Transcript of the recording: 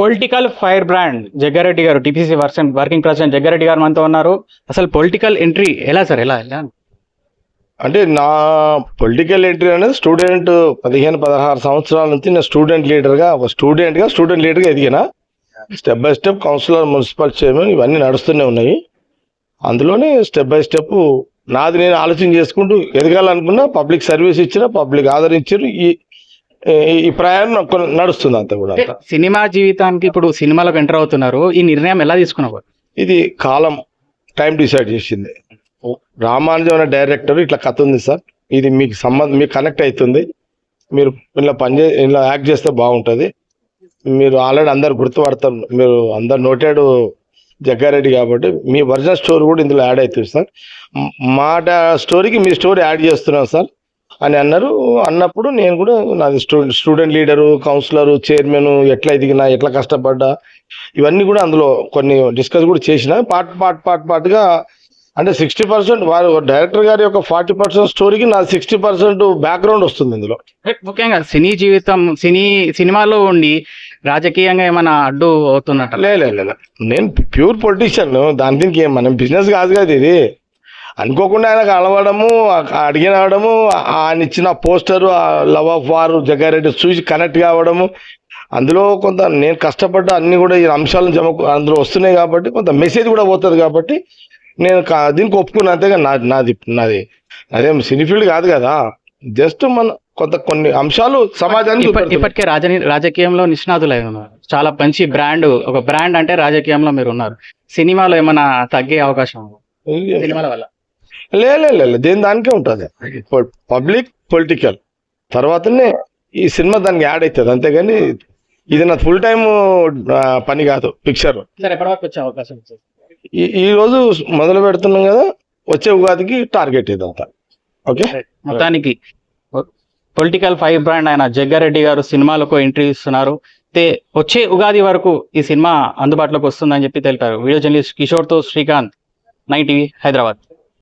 Political fire brand Jaggareddy garu TPC version working president Jaggareddy గారు మనతో ఉన్నారు. అసలు పొలిటికల్ ఎంట్రీ ఎలా సార్? ఎలా ఎలా? అంటే నా పొలిటికల్ ఎంట్రీ అనేది స్టూడెంట్ పదిహేను పదహారు సంవత్సరాల నుంచి నేను స్టూడెంట్ లీడర్గా ఒక స్టూడెంట్గా స్టూడెంట్ లీడర్గా ఎదిగిన. Step by step councillor municipal chairman ఇవన్నీ నడుస్తూనే ఉన్నాయి. అందులోనే స్టెప్ బై స్టెప్ నాది నేను ఆలోచన చేసుకుంటూ ఎదగాలనుకున్నా పబ్లిక్ సర్వీస్ ఇచ్చిన పబ్లిక్ ఆదరించారు. ఈ ఈ- ప్రయాణం నడుస్తుంది అంతా కూడా అంతా. సినిమా జీవితానికి ఇప్పుడు సినిమాలకు ఎంటర్ అవుతున్నారు. ఈ నిర్ణయం ఎలా తీసుకున్నారు? ఇది కాలం టైం డిసైడ్ చేసింది. రామానుజం అనే డైరెక్టర్ ఇట్లా కథ ఉంది సార్. ఇది మీకు సంబంధం మీకు కనెక్ట్ అవుతుంది. మీరు ఇలా పనిచే ఇలా యాక్ట్ చేస్తే బాగుంటుంది. మీరు ఆల్రెడీ అందరు గుర్తుపడతారు. మీరు అందరు నోటెడ్ జగ్గారెడ్డి కాబట్టి మీ ఒరిజినల్ స్టోరీ కూడా ఇందులో యాడ్ అవుతుంది సార్. మ్- స్టోరీకి మీ స్టోరీ యాడ్ చేస్తున్నాం సార్. అని అన్నారు. అన్నప్పుడు నేను కూడా నాది student student leader councillor chairman ఎట్లా ఎదిగినా ఎట్లా కష్టపడ్డా ఇవన్నీ కూడా అందులో కొన్ని డిస్కస్ కూడా చేసిన. పార్ట్ పార్ట్ పార్ట్ పార్ట్గా అంటే సిక్స్టీ పర్సెంట్ వారు డైరెక్టర్ గారి యొక్క ఫార్టీ పర్సెంట్ స్టోరీకి నా సిక్స్టీ పర్సెంట్ బ్యాక్గ్రౌండ్ వస్తుంది ఇందులో. ముఖ్యంగా సినీ జీవితం సినీ సినిమాలో ఉండి రాజకీయంగా ఏమైనా అడ్డు అవుతున్నట్ట? లే లే లే, లే. నేను ప్యూర్ పొలిటీషియన్ దాని దీనికి ఏం మనం బిజినెస్ కాదు కదా ఇది. అనుకోకుండా ఆయనకు అలవడము ఆ- అడిగిన అవడము ఆయన ఇచ్చిన poster love of war Jaggareddy చూసి కనెక్ట్ కావడము. అందులో కొంత నేను కష్టపడ్డ అన్ని కూడా ఈ అంశాలను జమ అందులో వస్తున్నాయి కాబట్టి కొంత మెసేజ్ కూడా పోతుంది కాబట్టి నేను దీనికి ఒప్పుకున్నా. అంతేగా నాది నాది నాది అదేం సినీ ఫీల్డ్ కాదు కదా. జస్ట్ మన కొంత కొన్ని అంశాలు సమాజానికి. ఇప్పటికే రాజని రాజకీయంలో నిష్ణాతులై ఉన్నారు చాలా మంచి బ్రాండ్ ఒక బ్రాండ్ అంటే రాజకీయంలో మీరు ఉన్నారు సినిమాలో ఏమైనా తగ్గే అవకాశం? సినిమాల వల్ల. లే లే లే, లే దేని దానికే ఉంటుంది. Public political. తర్వాతనే ఈ సినిమా దానికి యాడ్ అవుతుంది అంతేగాని ఇది నా ఫుల్ టైం పని కాదు పిక్చర్? ఈ రోజు మొదలు పెడుతున్నాం కదా వచ్చే ఉగాదికి టార్గెట్ ఇదంతా. ఓకే? మొత్తానికి పొలిటికల్ ఫైవ్ బ్రాండ్ ఆయన జగ్గారెడ్డి గారు సినిమాలకు ఎంట్రీ ఇస్తున్నారు. వచ్చే ఉగాది వరకు ఈ సినిమా అందుబాటులోకి వస్తుందని చెప్పి తెలిపారు వీడియో జర్నలిస్ట్ కిషోర్తో శ్రీకాంత్ నైన్ టీవీ హైదరాబాద్.